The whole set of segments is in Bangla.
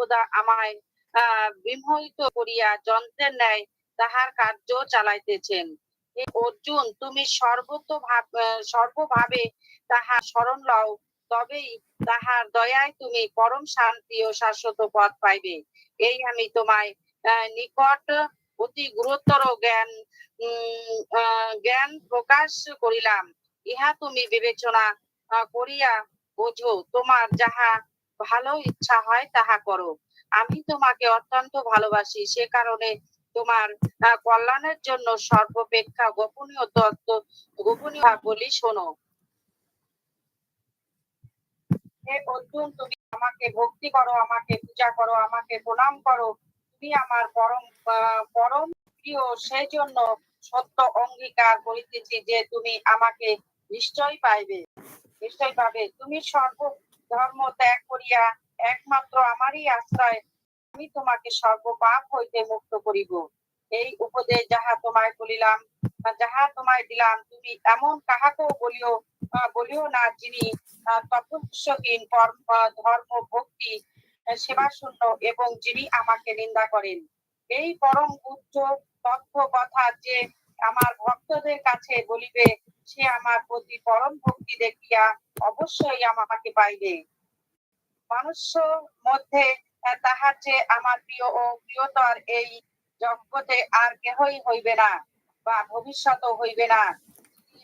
সর্বদা আমায় বিমোহিত করিয়া যন্ত্রের ন্যায় তাহার কার্য চালাইতেছেন। অর্জুন, তুমি সর্বত ভাব সর্বভাবে তাহার স্মরণ লও, তবেই তাহার দয়ায় তুমি পরম শান্তি ও শাশ্বত পথ পাইবে। এই আমি তোমায় নিকট অতি গুরুতর জ্ঞান জ্ঞান প্রকাশ করিলাম। ইহা তুমি বিবেচনা করিয়া বোঝো, তোমার যাহা ভালো ইচ্ছা হয়, তাহা করো। আমি তোমাকে অত্যন্ত ভালোবাসি, সে কারণে তোমার কল্যাণের জন্য সর্বাপেক্ষা গোপনীয় তত্ত্ব, গোপনীয় বলি শোনো। হে অর্জুন তুমি আমাকে ভক্তি করো, আমাকে পূজা করো, আমাকে প্রণাম করো। তুমি আমার পরম পরম প্রিয় সেই জন্য সত্য অঙ্গীকার করিতেছি যে তুমি আমাকে নিশ্চয় পাইবে। নিশ্চয় পাবে। তুমি সর্ব ধর্ম ত্যাগ করিয়া একমাত্র আমারই আশ্রয়, আমি তোমাকে সর্বপাপ হইতে মুক্ত করিব। এই উপদেশ যাহা তোমায় বলিলাম যাহা তোমায় দিলাম, তুমি এমন কাহাকেও বলিও বলিও না যিনি তপস্যহীন কর্ম ধর্ম, ভক্তি সেবা শূন্য এবং যিনি আমাকে নিন্দা করেন। এই পরম উচ্চ তথ্য কথা যে আমার ভক্তদের কাছে বলিবে, সে আমার প্রতি পরম ভক্তি দেখিয়া অবশ্যই আমাকে পাইবে। মানুষ মধ্যে তাহার যে আমার প্রিয় ও প্রিয়তর এই জগতে আর কেহই হইবে না বা ভবিষ্যৎ হইবে না।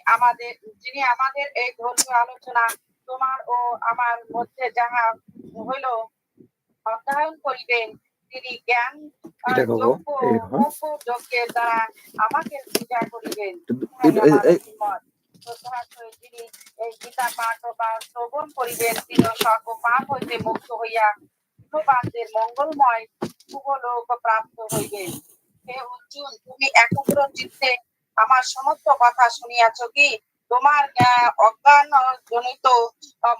আমাদের, যিনি আমাদের এই ধর্মীয় আলোচনা তোমার ও আমার মধ্যে যাহা হইল অধ্যয়ন করিবেন তিনি জ্ঞান আহ, এটা করব, যোগ্য এই দেখো। মোক্ষ যজ্ঞের দ্বারা আমাকে পূজা করিবেন। এই- এই- এই- মত। শ্রদ্ধার সহিত যিনি এই গীতা পাঠ বা শ্রবণ করিবেন। তিনি সর্ব পাপ হইতে মুক্ত হইয়া বিশ্ববাসীর মঙ্গলময় শুভলোক প্রাপ্ত হইবেন। হে অর্জুন তুমি একগ্র চিত্তে আমার সমস্ত কথা শুনিয়াছ কি? তোমার অজ্ঞান জনিত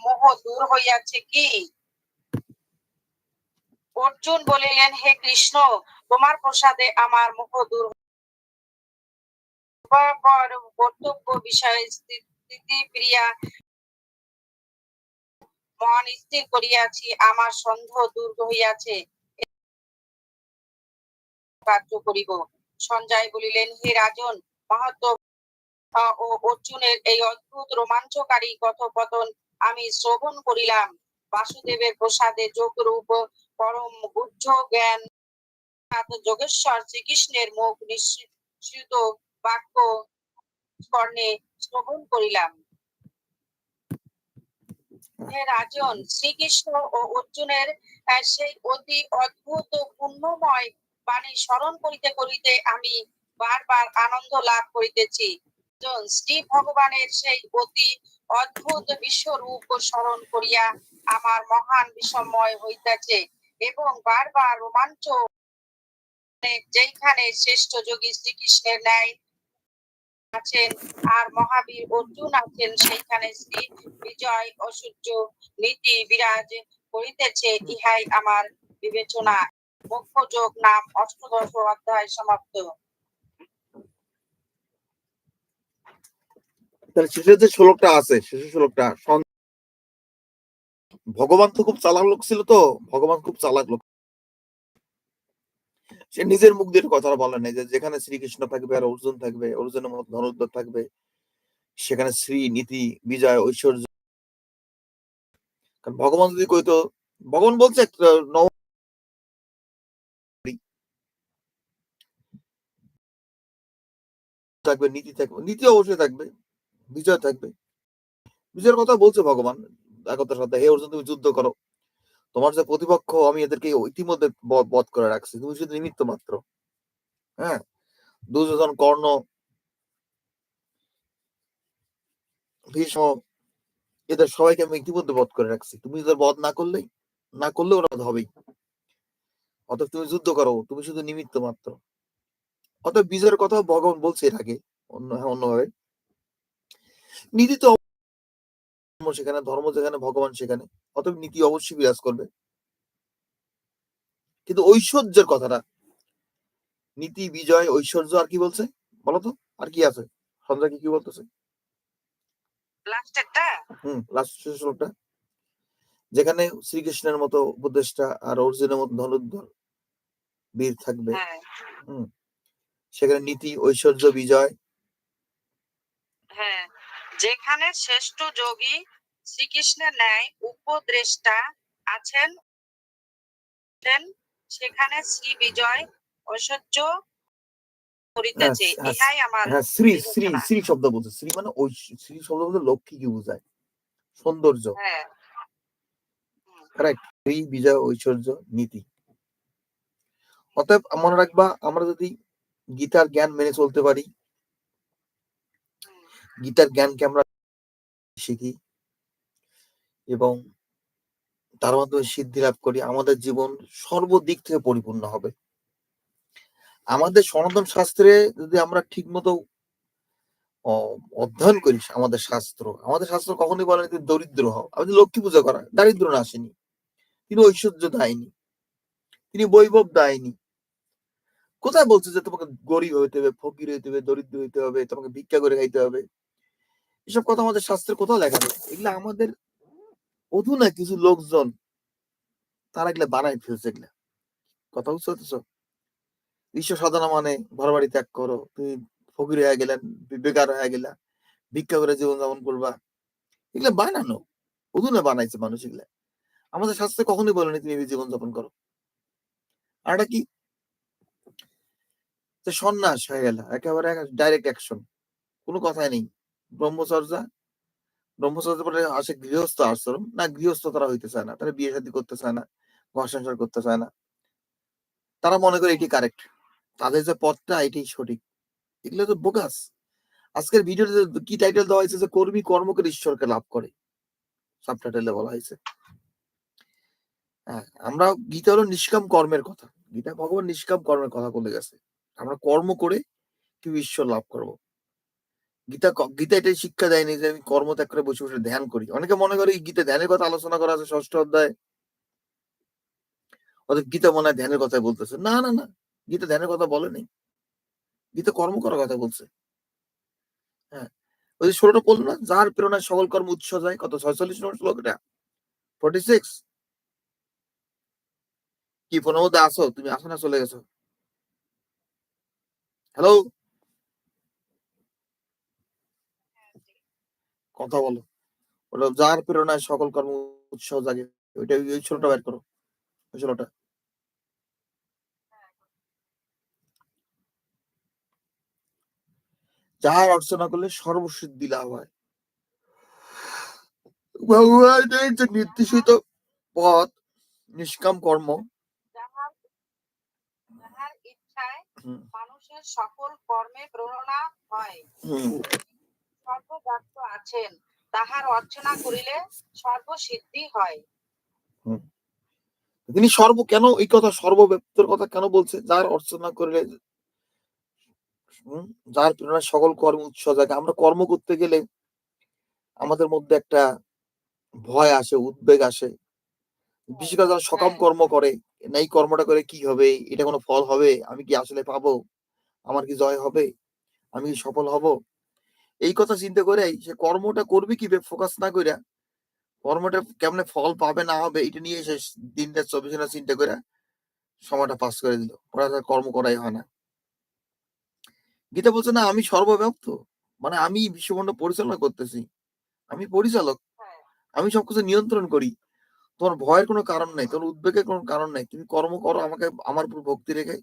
মোহ দূর হইয়াছে কি? অর্জুন বলিলেন হে কৃষ্ণ তোমার প্রসাদে আমার মোহ দূর কর্তব্য বিষয়ে স্থিতি প্রিয়া মন স্থির করিয়াছি আমার সন্দেহ দূর হইয়াছে। কার্য করিব। সঞ্জয় বলিলেন হে রাজন মাহাত্ম আহ, ও অর্জুনের এই অদ্ভুত রোমাঞ্চকারী কথোপকথন আমি শ্রবণ করিলাম। বাসুদেবের প্রসাদে যোগরূপ পরম গুহ্য জ্ঞান যোগেশ্বর শ্রীকৃষ্ণের মুখ নিঃসৃত বাক্য কর্ণে শ্রবণ করিলাম। হে রাজন, শ্রীকৃষ্ণ ও অর্জুনের সেই অতি অদ্ভুত পুণ্যময় বাণী স্মরণ করিতে করিতে আমি বারবার আনন্দ লাভ করিতেছি। শ্রী ভগবানের সেই অতি অদ্ভুত বিশ্বরূপ স্মরণ করিয়া আমার মহান বিষময় হইতেছে। এবং বারবার রোমাঞ্চ যেখানে শ্রেষ্ঠ যোগী শ্রীকৃষ্ণের ন্যায় আছেন আর মহাবীর অর্জুন আছেন, সেইখানে শ্রী বিজয় অসূর্য নীতি বিরাজ করিতেছে ইহাই আমার বিবেচনা। মুখ্য যোগ নাম অষ্টদশ অধ্যায় সমাপ্ত। তাহলে যে শ্লোকটা আছে, শেষের শ্লোকটা ভগবান তো খুব চালাক লোক ছিল তো, ভগবান খুব চালাক লোক। সে নিজের মুখ দিয়ে কথাটা বলে নাই যে যেখানে শ্রীকৃষ্ণ থাকবে আর অর্জুন থাকবে অর্জুনের মতো ধনুর্ধর থাকবে, সেখানে শ্রী নীতি, বিজয়, ঐশ্বর্য। কারণ ভগবান যদি কইতো, ভগবান বলছে থাকবে, নীতি থাকবে, নীতি অবশ্যই থাকবে, বিজয় থাকবে। বিজয়ের কথা বলছে ভগবান। একতার সাথে হে অর্জুন তুমি যুদ্ধ করো। তোমার যে প্রতিপক্ষ আমি এদেরকে ইতিমধ্যে বধ করে রাখছি। তুমি শুধু নিমিত্ত মাত্র। হ্যাঁ? দুর্যোধন কর্ণ ভীষ্ম এদের সবাইকে আমি ইতিমধ্যে বধ করে রাখছি। তুমি এদের বধ না করলেই না করলে ওরা হবেই। অতএব তুমি যুদ্ধ করো তুমি শুধু নিমিত্ত মাত্র। অতএব বিজয়ের কথা ভগবান বলছে এর আগে অন্য হ্যাঁ, অন্যভাবে। নীতি তো ধর্ম সেখানে ধর্ম যেখানে ভগবান সেখানে। অতএব নীতি অবশ্যই বিরাজ করবে। কিন্তু ঐশ্বর্যের কথাটা। নীতি বিজয় ঐশ্বর্য আর কি বলছে? বলতো আর কি আছে? সন্ধ্যা কি কি বলতেছে লাস্টেরটা হুম লাস্ট শ্লোকটা। যেখানে শ্রীকৃষ্ণের মতো উপদেষ্টা আর অর্জুনের মতো ধনুর্ধর বীর থাকবে। হ্যাঁ। সেখানে নীতি ঐশ্বর্য বিজয়। হ্যাঁ। যেখানে শ্রেষ্ঠ যোগী শ্রীকৃষ্ণের ন্যায় উপদ্রেষ্টা আছেন সেখানে শ্রী বিজয় ঐশ্বর্য করিতেছে। হ্যাঁ, হ্যাঁ, ইহাই আমার হ্যাঁ শ্রী শ্রী শ্রী শব্দ শ্রী মানে শ্রী শব্দ বলতে লক্ষ্মী কি বোঝায়? সৌন্দর্য। শ্রী বিজয় ঐশ্বর্য নীতি। অতএব মনে রাখবা আমরা যদি গীতার জ্ঞান মেনে চলতে পারি গীতার জ্ঞানকে আমরা শিখি এবং তার মাধ্যমে সিদ্ধি লাভ করি। আমাদের জীবন সর্বদিক থেকে পরিপূর্ণ হবে। আমাদের সনাতন শাস্ত্রে যদি আমরা ঠিক মতো অধ্যয়ন করি আমাদের শাস্ত্র আমাদের শাস্ত্র কখনোই বলেনি তুমি দরিদ্র হও। আমি লক্ষ্মী পূজা করা দারিদ্র না আসেনি। তিনি ঐশ্বর্য দেয়নি, তিনি বৈভব দেয়নি। কোথায় বলছে যে তোমাকে গরিব হইতে হবে, ফকির হইতে হবে, দরিদ্র হইতে হবে, তোমাকে ভিক্ষা করে খাইতে হবে? এসব কথা আমাদের শাস্ত্রে কোথাও লেখা নেই। এগুলা আমাদের অধুনা কিছু লোকজন, তারা এগুলা বানাই ফেলছে এগুলা। কথা বুঝতে বিশ্ব সাধনা মানে ঘর বাড়ি ত্যাগ করো, তুমি ফকির হয়ে গেলেন বেকার হয়ে গেলা, ভিক্ষা করে জীবন যাপন করবা। এগুলা বানানো, অধুনা বানাইছে মানুষ এগুলা। আমাদের শাস্ত্রে কখনোই বলেনি তুমি জীবন যাপন করো। আর এটা কি? সন্ন্যাস হয়ে গেল, একেবারে ডাইরেক্ট অ্যাকশন, কোনো কথাই নেই। ব্রহ্মচর্যা পরে আসে গৃহস্থ আশ্রম। না, গৃহস্থ তারা হইতে চায় না, তারা বিয়ে শাদী করতে চায় না, ঘর সংসার করতে চায় না। তারা মনে করে এটি কারেক্ট তাদের যে পথটা এটাই সঠিক। এগুলো তো বোগাস আজকের ভিডিওতে কি টাইটেল দেওয়া হয়েছে যে, কর্মী কর্ম করে ঈশ্বরকে লাভ করে সাব টাইটেলে বলা হয়েছে। হ্যাঁ আমরা গীতা হলো নিষ্কাম কর্মের কথা। গীতা ভগবান নিষ্কাম কর্মের কথা বলে গেছে। আমরা কর্ম করে কি ঈশ্বর লাভ করব। গীতা গীতা এটাই শিক্ষা দেয়নি যে আমি কর্ম ত্যাগ করে বসে বসে ধ্যান করি। অনেকে মনে করে গীতা ধ্যানের কথা আলোচনা করা আছে ষষ্ঠ অধ্যায়। অর্থাৎ গীতা মনে হয় ধ্যানের কথা বলতেছে। না না না, গীতা ধ্যানের কথা বলেনি। গীতা কর্ম করার কথা বলছে। হ্যাঁ ওই ষোলোটা বলল না, যার প্রেরণায় সকল কর্ম উৎস যায় কত? ছয়চল্লিশ নম্বর শ্লোক এটা? ফোর্টি সিক্স কি ফোনের মধ্যে আসো, তুমি আসো না, চলে গেছো। হ্যালো কথা বলো। বলো যার প্রেরণায় সকল কর্ম উৎসাহ জাগে। ওইটা ওই ষোলোটা বের করো। ওই ষোলোটা যাহার অর্চনা করলে সর্বসিদ্ধি লাভ হয়। ভগবানের যে নির্দেশিত পথ নিষ্কাম কর্ম। মানুষের সকল কর্মে প্রেরণা হয়। সর্বব্যাপ্ত আছেন তাহার অর্চনা করিলে সর্বসিদ্ধি হয়। তিনি সর্ব কেন এই কথা সর্বব্যাপ্তর কথা কেন বলছে? যার অর্চনা করলে যার প্রেরণায় সকল কর্ম উৎসাহ জাগে আমরা কর্ম করতে গেলে আমাদের মধ্যে একটা ভয় আসে উদ্বেগ আসে। বিশেষ করে যারা সকাম হ্যাঁ। কর্ম করে না এই কর্মটা করে কি হবে? এটা কোনো ফল হবে? আমি কি আসলে পাবো? আমার কি জয় হবে? আমি কি সফল হব? এই কথা চিন্তা করে সে কর্মটা করবে কি ফোকাস না করে কর্মটা কেমনে ফল পাবে না হবে এটা নিয়ে সে দিনটা চব্বিশ ঘণ্টা চিন্তা করে সময়টা পাস করে দিল। ওরা তার কর্ম করাই হয় না। গীতা বলছে না আমি সর্বব্যাপ্ত। মানে আমি বিশ্বব্রহ্মাণ্ড পরিচালনা করতেছি। আমি পরিচালক। হ্যাঁ। আমি সবকিছু নিয়ন্ত্রণ করি। তোমার ভয়ের কোনো কারণ নাই তোমার উদ্বেগের কোনো কারণ নাই। তুমি কর্ম করো আমাকে আমার উপর ভক্তি রেখে।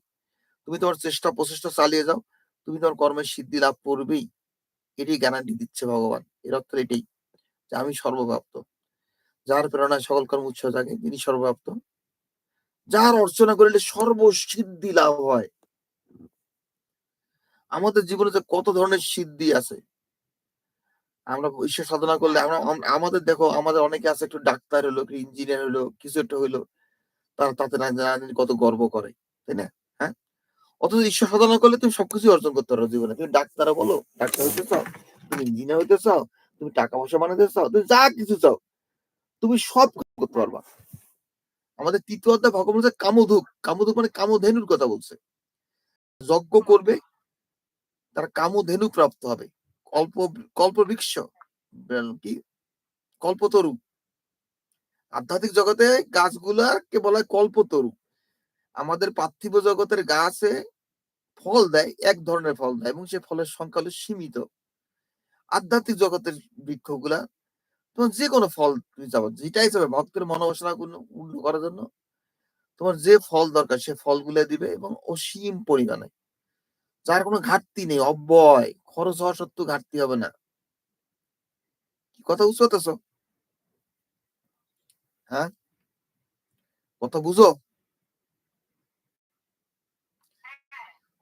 তুমি তোমার চেষ্টা প্রচেষ্টা চালিয়ে যাও। তুমি তোমার কর্মের সিদ্ধি লাভ করবেই। এটাই গ্যারান্টি দিচ্ছে ভগবান। এর অর্থ এটাই। যে আমি সর্বব্যাপ্ত। যার প্রেরণায় সকল কর্ম উৎসাহ জাগে তিনি সর্বব্যাপ্ত। যার অর্চনা করিলে সর্বসিদ্ধি লাভ হয়। আমাদের জীবনে যে কত ধরনের সিদ্ধি আছে। আমরা ঈশ্বর সাধনা করলে আমরা আমাদের দেখো, আমাদের অনেকে আছে একটু ডাক্তার হলো, একটু ইঞ্জিনিয়ার হলো, কিছু একটা হইল তারা তাতে না কত গর্ব করে, তাই না? অথচ ঈশ্বর সাধনা করলে তুমি সবকিছু অর্জন করতে পারো জীবনে। তুমি ডাক্তারও বলো, ডাক্তার হইতে চাও, তুমি ইঞ্জিনিয়ার হইতে চাও, তুমি টাকা পয়সা বানাতে চাও, তুমি যা কিছু চাও, তুমি সব করতে পারবা। আমাদের তৃতীয় অধ্যায় ভগবান বলছে কামধুক। কামধুক মানে কামধেনুর কথা বলছে। যজ্ঞ করবে, তার কামধেনু প্রাপ্ত হবে। কল্প কল্প বৃক্ষ কি? কল্পতরু। আধ্যাত্মিক জগতে গাছগুলাকে বলা হয় কল্পতরু। আমাদের পার্থিব জগতের গাছে ফল দেয়, এক ধরনের ফল দেয় এবং সে ফলের সংখ্যা হলো সীমিত। আধ্যাত্মিক জগতের বৃক্ষগুলা, তোমার যে কোনো ফল তুমি চাও, যেটাই চাবে ভক্তের মনোবাসনা পূর্ণ করার জন্য তোমার যে ফল দরকার, সে ফলগুলো দিবে এবং অসীম পরিমাণে। যার কোনো ঘাটতি নেই, অব্যয়, খরচ হওয়া সত্ত্বেও ঘাটতি হবে না। কি কথা বুঝছ হতেছ হ্যাঁ? কথা বুঝো?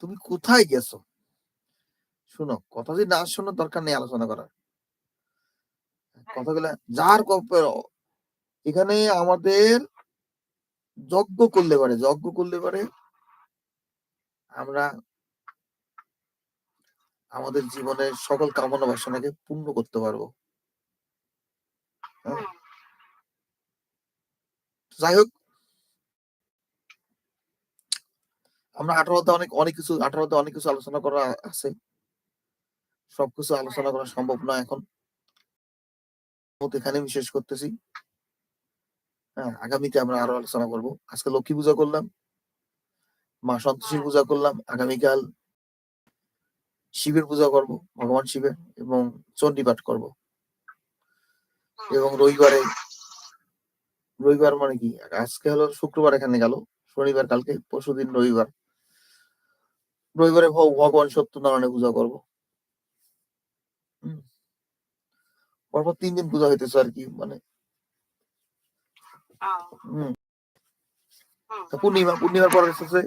তুমি কোথায় গেছো? শোনো কথা যদি না শোনার দরকার নেই আলোচনা করার। কথাগুলো যার এখানে আমাদের যজ্ঞ করলে পারে যজ্ঞ করলে পারে আমরা আমাদের জীবনের সকল কামনা বাসনাকে পূর্ণ করতে পারব। হ্যাঁ। যাই হোক আমরা আঠারোতে অনেক অনেক কিছু আঠারোতে অনেক কিছু আলোচনা করা আছে। সবকিছু আলোচনা করা সম্ভব নয় এখন। এখানে আমি শেষ করতেছি। হ্যাঁ আগামীতে আমরা আরও আলোচনা করব। আজকে লক্ষ্মী পূজা করলাম মা সন্তোষী পূজা করলাম আগামীকাল শিবের পূজা করব ভগবান শিবের এবং চণ্ডী পাঠ করব। এবং রবিবারে রবিবার মানে কি? আজকে হলো শুক্রবার এখানে গেল শনিবার কালকে পরশুদিন রবিবার। রবিবারে ভগবান সত্যনারায়ণের পূজা করব। পরপর তিন দিন পূজা হইতেছে আর কি মানে। পূর্ণিমা পূর্ণিমার পরে হচ্ছে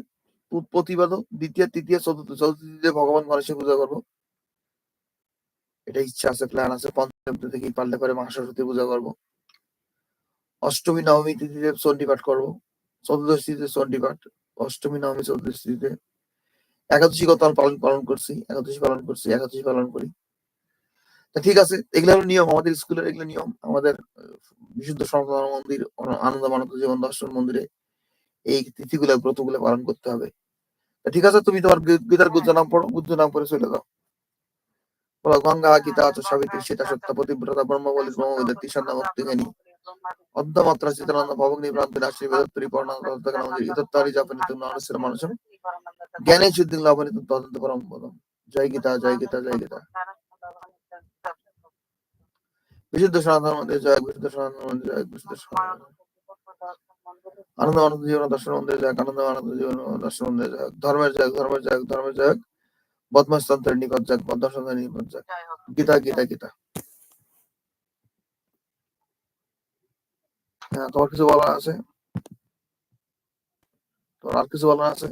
পু- প্রতিবাদ দ্বিতীয় তৃতীয় চতুর্থ চতুর্থীতে ভগবান গণেশের পূজা করব। এটা ইচ্ছা আছে প্ল্যান আছে পঞ্চম থেকে পারলে করে মা সরস্বতী পূজা করব। অষ্টমী নবমী তিথিতে চণ্ডী পাঠ করব। চতুর্দশী তিথিতে চণ্ডী পাঠ অষ্টমী নবমী চতুর্দশী তিথিতে একাদশী গত পালন পালন করছি, একাদশী পালন করছি, একাদশী পালন করি। ঠিক আছে, এগুলো হলো নিয়ম, আমাদের স্কুলের এগুলো নিয়ম। আমাদের বিশুদ্ধ সনাতন মন্দির আনন্দ মানন্দ জীবন দর্শন মন্দিরে এই তিথিগুলো, ব্রতগুলো পালন করতে হবে। ঠিক আছে, তুমি তোমার গীতার গুজ্জ নাম পড়ো গুজ্জ নাম পড়ে চলে যাও। বলো, গঙ্গা, গীতা চ সাবিত্রী, সীতা সত্য পতিব্রতা ব্রহ্মবলী ব্রহ্মবেদের তিসান্না ভক্তিগানী অর্ধমাত্রা চিতানন্দ ভবগ্নি প্রান্তি রাশি, বেদত্তরী পর্ণান্তকান ইতত্তারি জাপানিত মানুষের মানুষের জ্ঞানে সিদ্ধি লাভনিত তদন্ত পরম পদম জয় গীতা জয় গীতা জয় গীতা। বিশুদ্ধ সনাতন মন্দির, জয় বিশুদ্ধ সনাতন মন্দির, জয় বিশুদ্ধ সনাতন আনন্দ আনন্দ জীবন দর্শন মন্দির, জয় আনন্দ আনন্দ জীবন দর্শন মন্দির, জয় ধর্মের জয় ধর্মের জয় ধর্মের জয়। বদমাস্তন্ত্রের নিকট যাক বদমাস্তন্ত্রের নিকট যাক। গীতা গীতা গীতা। হ্যাঁ তোমার কিছু বলার আছে? তোমার আর কিছু বলার আছে?